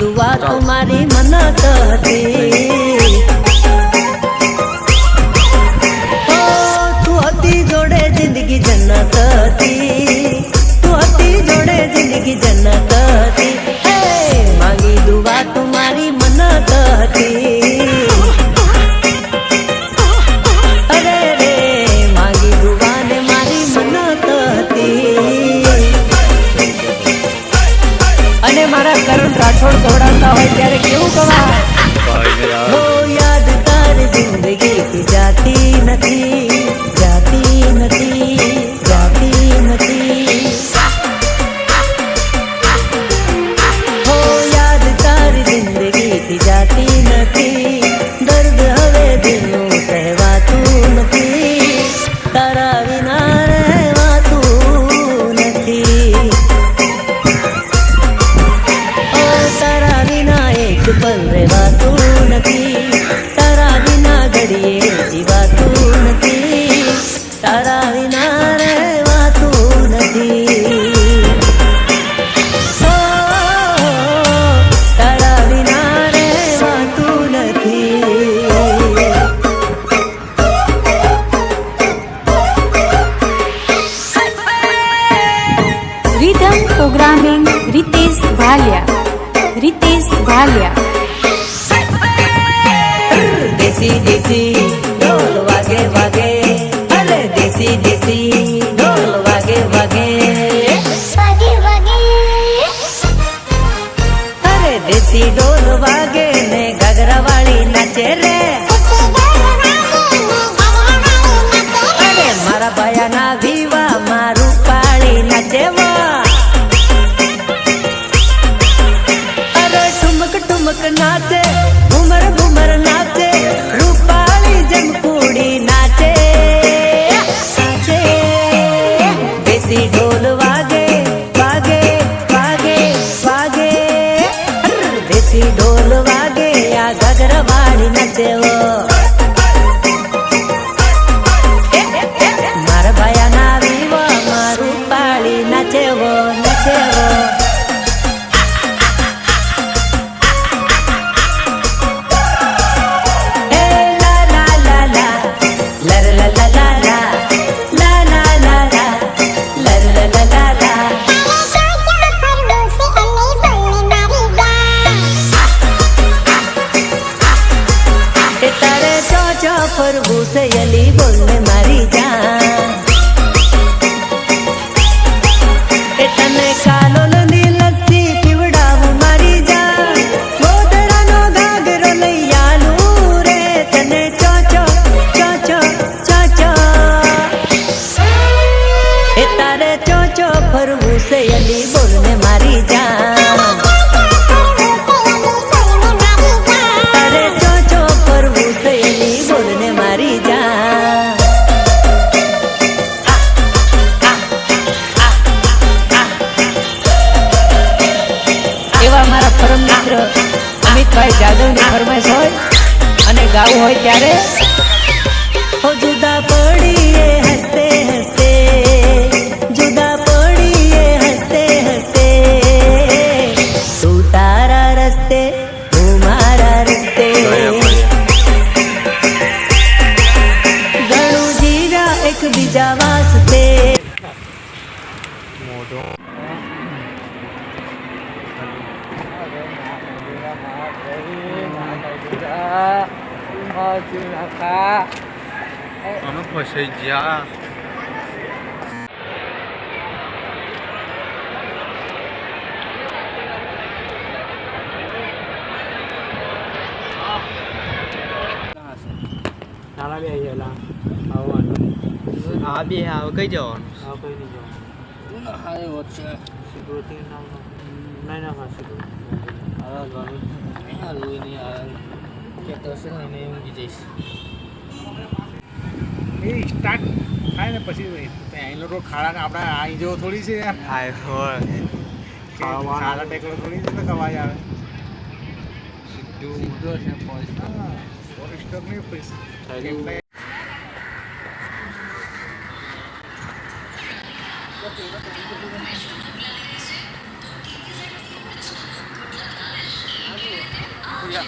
दुआ तुम्हारी मन थी तू अति जोड़े ज़िंदगी जन्नत थी। तू अति जोड़े ज़िंदगी जन्नत थी। રહેવાતું નથી. તારા વિના ઘડીએ જીવાતું નથી. તારા વિના રહેવાતું નથી. તારા વિના રહેવાતું નથી. Rhythm programming Ritesh Bhalia Ritesh Bhalia देसी देसी ढोल वागे वागे अरे देसी देसी ढोल वागे वागे अरे देसी ढोल वागे ने घगरा वाली नचे रे દેશી ઢોલ વાગે આ ઘાઘરા વાળી ફરવું છે પરમ મિત્ર. અમિતભાઈ જાદવની ફરમાઈશ હોય અને ગાવું હોય ત્યારે. હો જુદા પડીએ હસતે હસતે જુદા પડીએ હસતે હસતે તું તારા રસ્તે હું મારા રસ્તે. ઘણું જીવ્યા એકબીજા અમે ફસાઈ ગયા તારા બી આવી ગયેલા. આવવાનું આ બે આવે કઈ જવાનું આ કઈ નહીં જવાનું સિક્યુરિટી નામ નહીં ના હા સિક્યુરિટી. કહેતો હશે ને અમે ઊંઘી જઈશ એ સ્ટાર્ટ થાય ને પછી અહીં લોકો ખાડા ને આપણે અહીં જેવો થોડી છે યાર. હાય હોય. ખાડા ટેકડો થોડી છે તો કવાય આવે. સીધું સીધો છે ફોરેસ્ટર નહીં પૈસા Thank you. yeah.